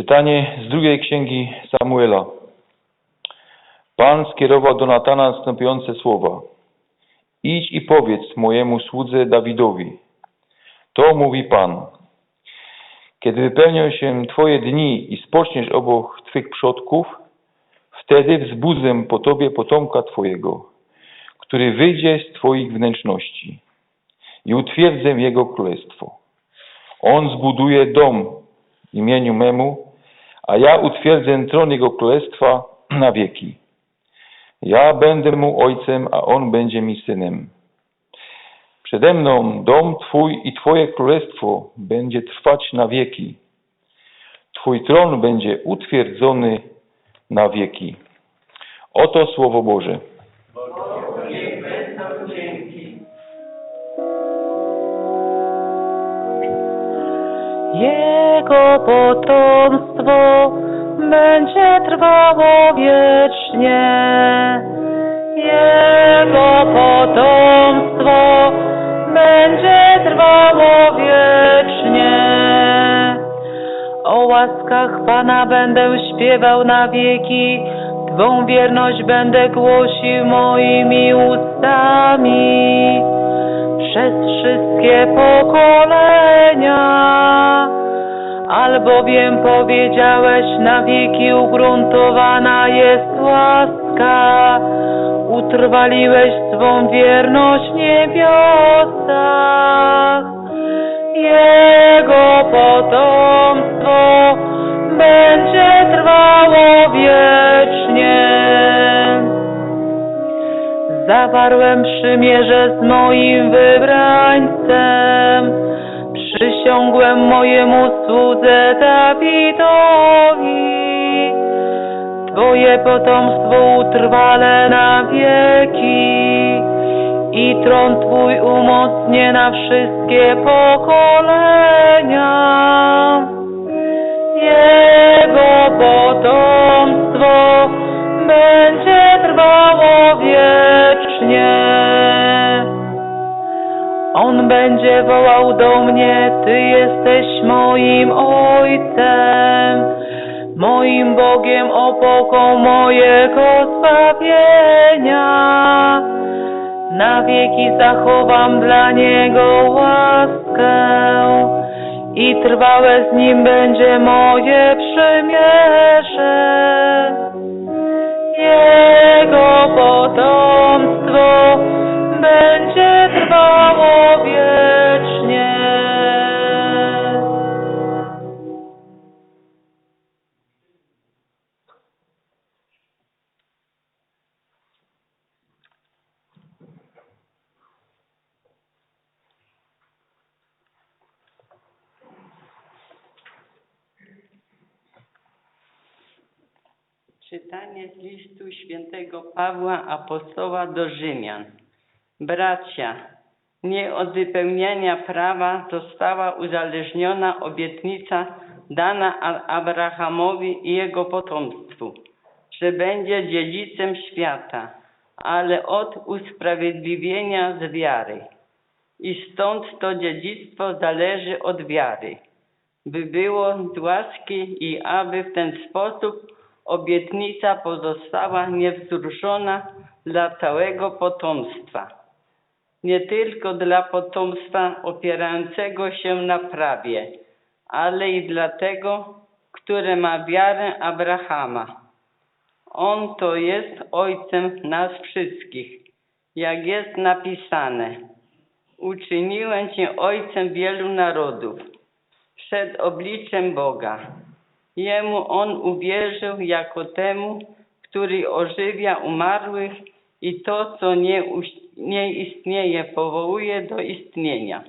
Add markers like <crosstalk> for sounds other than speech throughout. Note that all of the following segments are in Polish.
Czytanie z drugiej księgi Samuela. Pan skierował do Natana następujące słowa. Idź i powiedz mojemu słudze Dawidowi. To mówi Pan. Kiedy wypełnią się Twoje dni i spoczniesz obok Twych przodków, wtedy wzbudzę po Tobie potomka Twojego, który wyjdzie z Twoich wnętrzności i utwierdzę Jego królestwo. On zbuduje dom imieniu memu, a ja utwierdzę tron Jego królestwa na wieki. Ja będę mu ojcem, a on będzie mi synem. Przede mną dom Twój i Twoje królestwo będzie trwać na wieki. Twój tron będzie utwierdzony na wieki. Oto Słowo Boże. Jego potomstwo będzie trwało wiecznie. Jego potomstwo będzie trwało wiecznie. O łaskach Pana będę śpiewał na wieki, Twą wierność będę głosił moimi ustami przez wszystkie pokolenia. Albowiem powiedziałeś, na wieki ugruntowana jest łaska, utrwaliłeś swą wierność w niebiosach. Jego potomstwo Zawarłem przymierze z moim wybrańcem, przysiągłem mojemu słudze Dawidowi. Twoje potomstwo utrwale na wieki i tron Twój umocnie na wszystkie pokolenia. Jego potomstwo będzie wołał do mnie, Ty jesteś moim Ojcem, moim Bogiem, opoką mojego zbawienia. Na wieki zachowam dla Niego łaskę i trwałe z Nim będzie moje przymierze. Jego potomstwo Pawła Apostoła do Rzymian. Bracia, nie od wypełniania prawa została uzależniona obietnica dana Abrahamowi i jego potomstwu, że będzie dziedzicem świata, ale od usprawiedliwienia z wiary. I stąd to dziedzictwo zależy od wiary, by było z łaski i aby w ten sposób obietnica pozostała niewzruszona dla całego potomstwa. Nie tylko dla potomstwa opierającego się na prawie, ale i dla tego, które ma wiarę Abrahama. On to jest ojcem nas wszystkich, jak jest napisane. Uczyniłem cię ojcem wielu narodów przed obliczem Boga. Jemu on uwierzył jako temu, który ożywia umarłych i to, co nie, nie istnieje, powołuje do istnienia.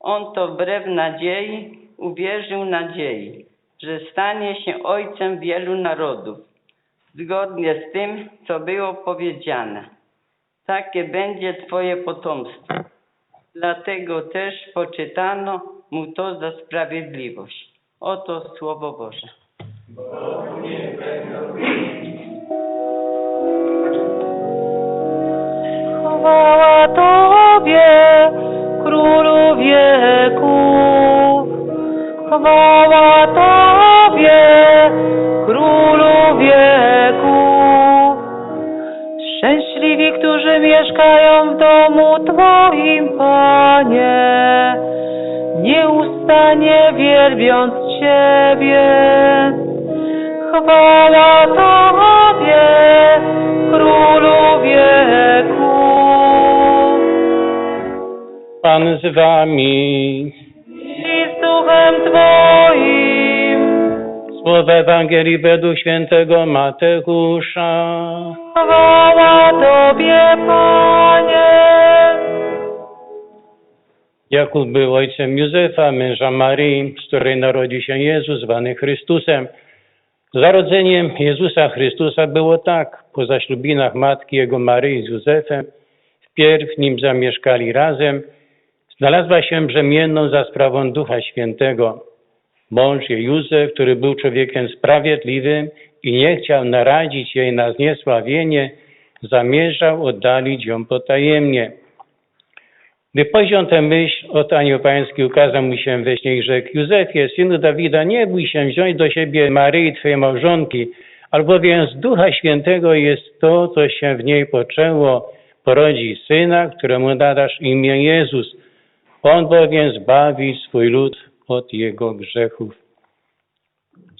On to wbrew nadziei uwierzył nadziei, że stanie się ojcem wielu narodów, zgodnie z tym, co było powiedziane. Takie będzie Twoje potomstwo. Dlatego też poczytano mu to za sprawiedliwość. Oto Słowo Boże. Chwała Tobie, Królu wieków. Chwała Tobie, Królu wieków. Szczęśliwi, którzy mieszkają w domu Twoim, Panie nieustannie wielbiąc Ciebie. Chwała Tobie, Królu wieku. Pan z wami. I z duchem Twoim, Słowa Ewangelii według świętego Mateusza. chwała Tobie, Panie. Jakub był ojcem Józefa, męża Marii, z której narodził się Jezus, zwany Chrystusem. Zarodzeniem Jezusa Chrystusa było tak. Po zaślubinach matki jego Maryi z Józefem, wpierw nim zamieszkali razem, znalazła się brzemienną za sprawą Ducha Świętego. Mąż jej Józef, który był człowiekiem sprawiedliwym i nie chciał naradzić jej na zniesławienie, zamierzał oddalić ją potajemnie. Gdy poziął tę myśl, oto anioł pański ukazał mu się we śnie i rzekł, Józefie, synu Dawida, nie bój się wziąć do siebie Maryi, twojej małżonki, albowiem z Ducha Świętego jest to, co się w niej poczęło, porodzi syna, któremu nadasz imię Jezus. On bowiem zbawi swój lud od jego grzechów.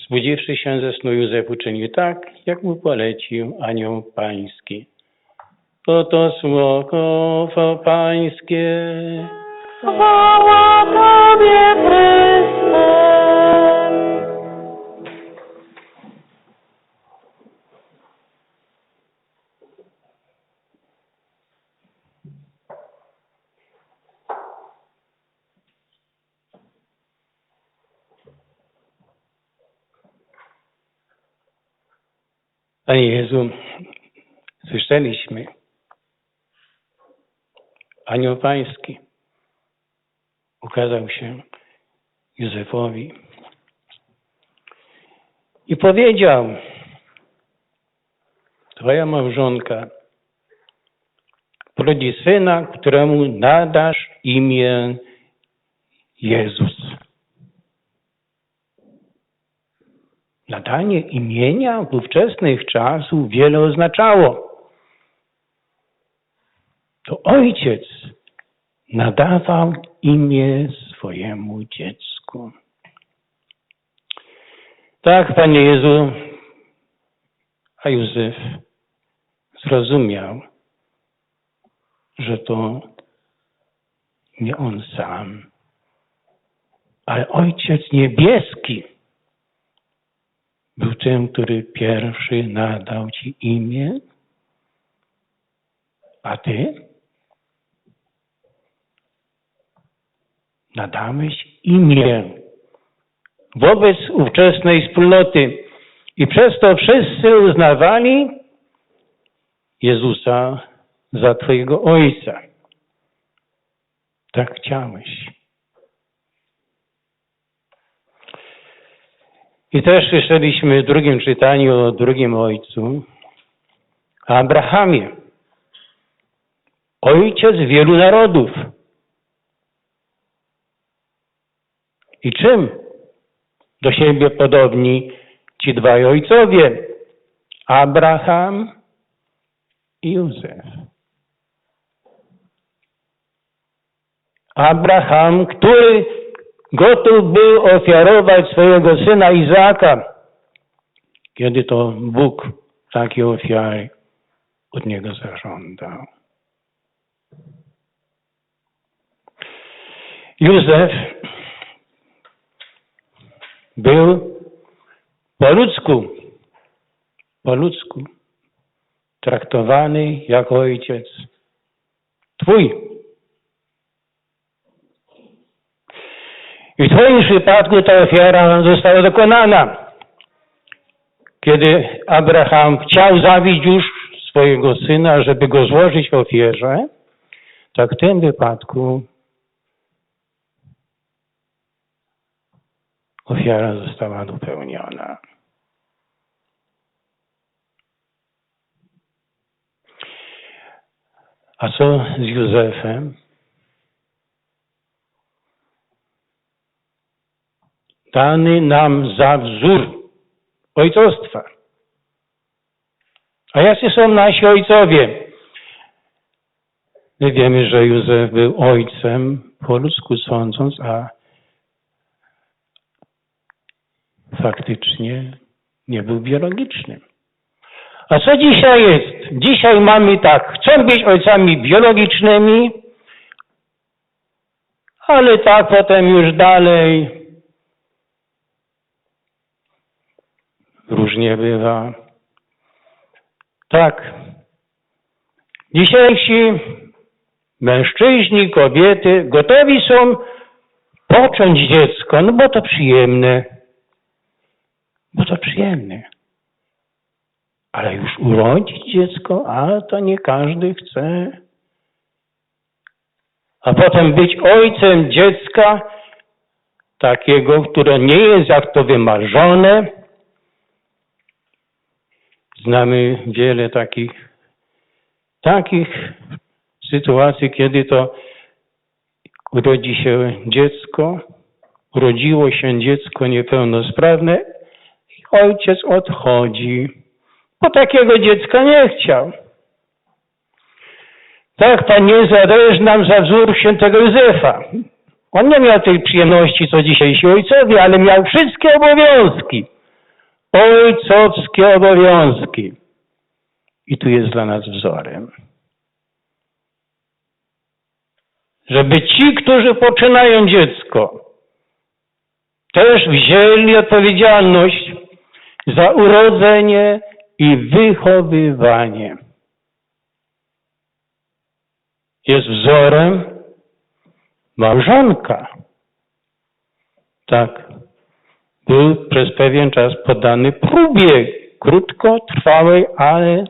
Zbudziwszy się ze snu, Józef uczynił tak, jak mu polecił anioł pański. Oto słowo pańskie. Chwała Tobie, Chryste. Panie Jezu, słyszeliśmy. Anioł Pański ukazał się Józefowi i powiedział, Twoja małżonka porodzi syna, któremu nadasz imię Jezus. Nadanie imienia w ówczesnych czasów wiele oznaczało. To ojciec nadawał imię swojemu dziecku. Tak, Panie Jezu, a Józef zrozumiał, że to nie on sam, ale Ojciec Niebieski był tym, który pierwszy nadał Ci imię, a Ty nadałeś imię wobec ówczesnej wspólnoty i przez to wszyscy uznawali Jezusa za Twojego Ojca. Tak chciałeś. I też słyszeliśmy w drugim czytaniu o drugim ojcu, Abrahamie. Ojciec wielu narodów. I czym do siebie podobni ci dwaj ojcowie? Abraham i Józef. Abraham, który gotów był ofiarować swojego syna Izaka, kiedy to Bóg takiej ofiary od niego zażądał. Józef był po ludzku, po ludzku traktowany jako ojciec. Twój. I w Twoim przypadku ta ofiara została dokonana. Kiedy Abraham chciał zabić już swojego syna, żeby go złożyć w ofierze, tak w tym wypadku ofiara została dopełniona. A co z Józefem? Dany nam za wzór ojcostwa. A jacy są nasi ojcowie? My wiemy, że Józef był ojcem, po ludzku sądząc, a faktycznie nie był biologicznym. A co dzisiaj jest? Dzisiaj mamy tak, chcą być ojcami biologicznymi, ale tak potem już dalej różnie bywa. Tak. Dzisiejsi mężczyźni, kobiety gotowi są począć dziecko, no bo to przyjemne. Bo to przyjemne. Ale już urodzić dziecko, a to nie każdy chce. A potem być ojcem dziecka, takiego, które nie jest jak to wymarzone. Znamy wiele takich, takich sytuacji, kiedy to urodzi się dziecko, urodziło się dziecko niepełnosprawne ojciec odchodzi, bo takiego dziecka nie chciał. Tak, Pan Jezus dajesz nam za wzór świętego Józefa. On nie miał tej przyjemności, co dzisiejsi ojcowie, ale miał wszystkie obowiązki. Ojcowskie obowiązki. I tu jest dla nas wzorem. Żeby ci, którzy poczynają dziecko, też wzięli odpowiedzialność za urodzenie i wychowywanie. Jest wzorem małżonka. Tak. Był przez pewien czas poddany próbie, krótkotrwałej, ale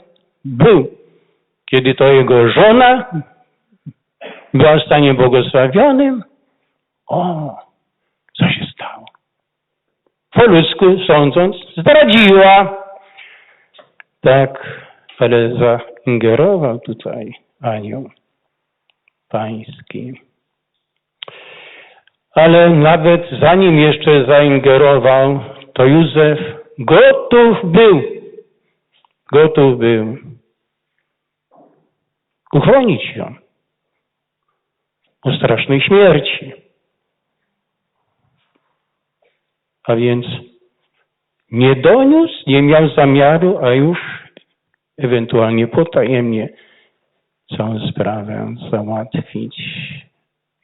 był. Kiedy to jego żona była w stanie błogosławionym, o? Po ludzku sądząc, zdradziła. Tak, ale zaingerował tutaj anioł pański. Ale nawet zanim jeszcze zaingerował, to Józef gotów był, gotów był uchronić ją o strasznej śmierci. A więc nie doniósł, nie miał zamiaru, a już ewentualnie potajemnie całą sprawę załatwić,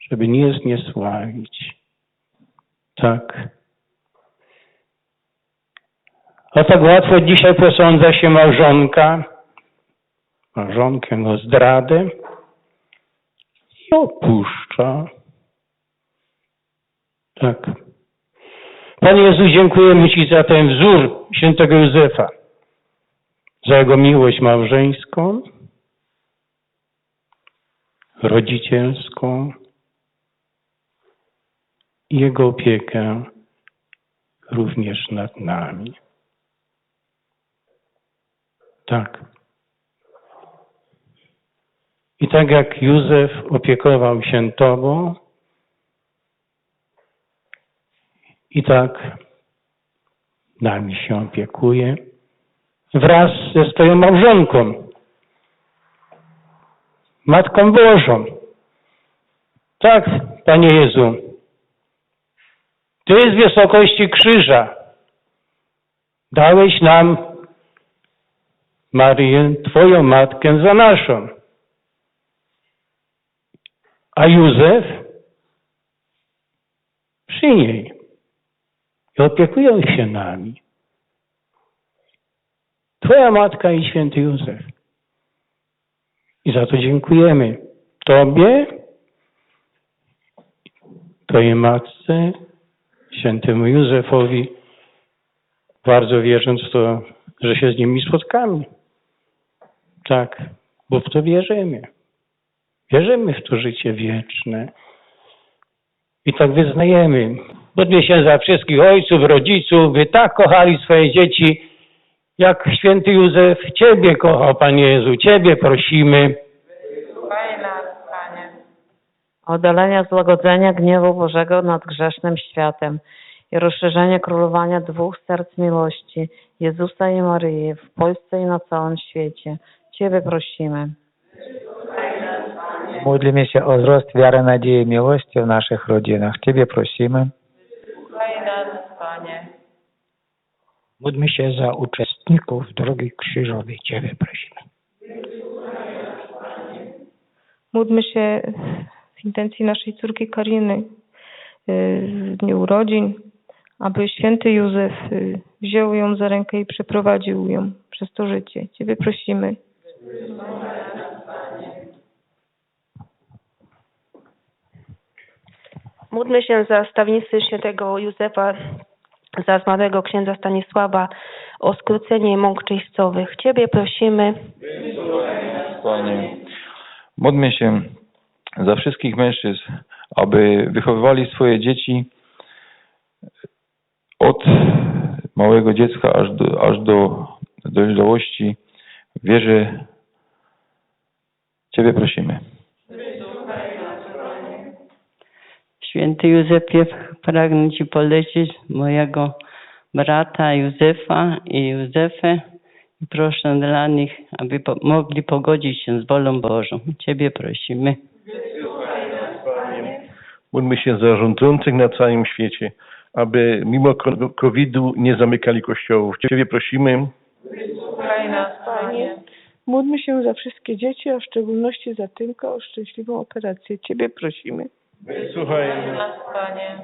żeby nie zniesławić. Tak. A tak łatwo dzisiaj posądza się małżonka, małżonkę o zdradę i opuszcza. Tak. Panie Jezu, dziękujemy Ci za ten wzór świętego Józefa, za jego miłość małżeńską, rodzicielską i Jego opiekę również nad nami. Tak. I tak jak Józef opiekował się Tobą, i tak nami się opiekuje wraz ze swoją małżonką, Matką Bożą. Tak, Panie Jezu, Ty z wysokości krzyża dałeś nam Maryję, Twoją Matkę za naszą. A Józef przy niej i opiekują się nami. Twoja Matka i Święty Józef. I za to dziękujemy Tobie, Twojej Matce, Świętemu Józefowi, bardzo wierząc w to, że się z nimi spotkamy. Tak, bo w to wierzymy. Wierzymy w to życie wieczne. I tak wyznajemy. Modlę się za wszystkich ojców, rodziców, by tak kochali swoje dzieci, jak święty Józef Ciebie kochał, Panie Jezu. Ciebie prosimy. Słuchaj nas, Panie. oddalenia złagodzenia gniewu Bożego nad grzesznym światem i rozszerzenie królowania dwóch serc miłości, Jezusa i Maryi w Polsce i na całym świecie. Ciebie prosimy. Módlmy się o wzrost wiary, nadziei i miłości w naszych rodzinach. Ciebie prosimy. Słuchaj nas, Panie. Módlmy się za uczestników drogi krzyżowej. Ciebie prosimy. Módlmy się w intencji naszej córki Kariny y, w dniu urodzin, aby święty Józef y, wziął ją za rękę i przeprowadził ją przez to życie. Ciebie prosimy. Módlmy się za stawnictwo świętego Józefa, za zmarłego księdza Stanisława, o skrócenie mąk czyścowych. Ciebie prosimy. Panie. Módlmy się za wszystkich mężczyzn, aby wychowywali swoje dzieci od małego dziecka aż do, aż do dojrzałości w wierze. Ciebie prosimy. Święty Józefie, pragnę Ci polecić mojego brata Józefa i Józefę i proszę dla nich, aby po, mogli pogodzić się z wolą Bożą. Ciebie prosimy. Módlmy się za rządzących na całym świecie, aby mimo COVID-u nie zamykali kościołów. Ciebie prosimy. Słuchaj nas, Panie. Módlmy się za wszystkie dzieci, a w szczególności za Tymka o szczęśliwą operację. Ciebie prosimy. Słuchaj. nas, Panie.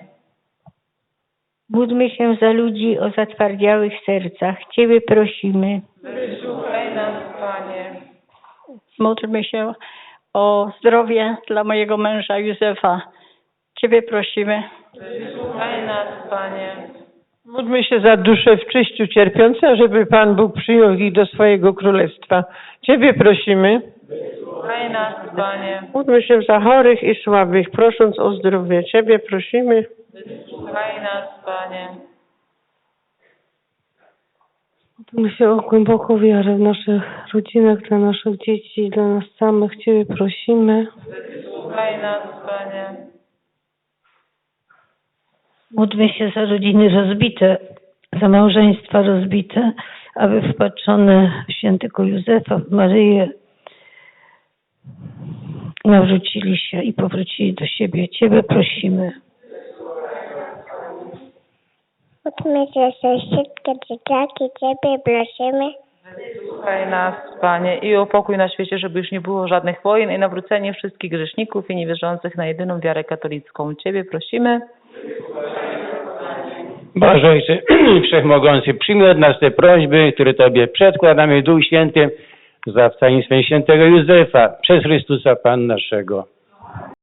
Módlmy się za ludzi o zatwardziałych sercach. Ciebie prosimy. Słuchaj nas, Panie. Módlmy się o zdrowie dla mojego męża Józefa. Ciebie prosimy. Słuchaj nas, Panie. Módlmy się za dusze w czyściu cierpiące, żeby Pan Bóg przyjął ich do swojego królestwa. Ciebie prosimy. Słuchaj nas, Panie. Módlmy się za chorych i słabych, prosząc o zdrowie. Ciebie prosimy. Słuchaj nas, Panie. Módlmy się o głęboką wiarę w naszych rodzinach, dla naszych dzieci i dla nas samych. Ciebie prosimy. Słuchaj nas, Panie. Módlmy się za rodziny rozbite, za małżeństwa rozbite, aby wpatrzone w świętego Józefa, w Maryję nawrócili się i powrócili do siebie. Ciebie prosimy. Módlmy się za wszystkie dzieciaki. Ciebie prosimy. Słuchaj nas, Panie. I o pokój na świecie, żeby już nie było żadnych wojen i nawrócenie wszystkich grzeszników i niewierzących na jedyną wiarę katolicką. Ciebie prosimy. Boże Ojcze <clears throat> Wszechmogący, przyjmij od nas te prośby, które Tobie przedkładamy w Duchu Za wstaństwem świętego Józefa przez Chrystusa Pan naszego.